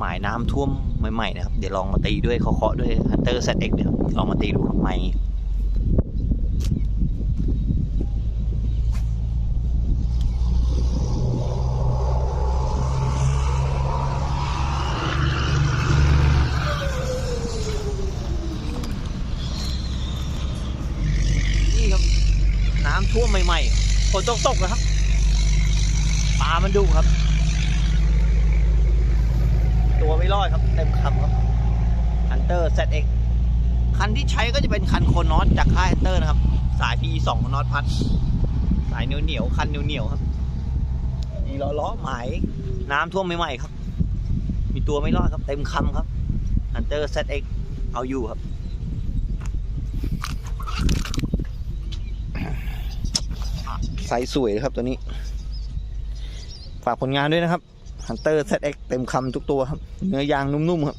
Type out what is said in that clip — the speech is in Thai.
หมายน้ำท่วมใหม่ๆนะครับ เดี๋ยวลองมาตีด้วยเคาะๆด้วยฮันเตอร์เซตเอ็กเดี๋ยวลองมาตีดูครับไม้นี่ครับน้ำท่วมใหม่ๆฝนตกตกๆนะครับปลามันดุครับ ตัวไม่รอด ครับเต็มคำครับ Hunter ZX คันที่ใช้ก็จะเป็นคันโคนอสจากค่าย Hunter นะครับ สาย PE 2นอตพัด สายเหนียวเหนียวๆคันเหนียวเหนียวๆครับมีล้อล้อหมายน้ำท่วมใหม่ๆครับ มีตัวไม่รอดครับ เต็มคำครับ Hunter ZX เอาอยู่ครับใสสวยเลยครับตัวนี้ ฝากผลงานด้วยนะครับ ฮันเตอร์เซตเอ็กเต็มคำทุกตัวครับ เนื้อยางนุ่มๆครับ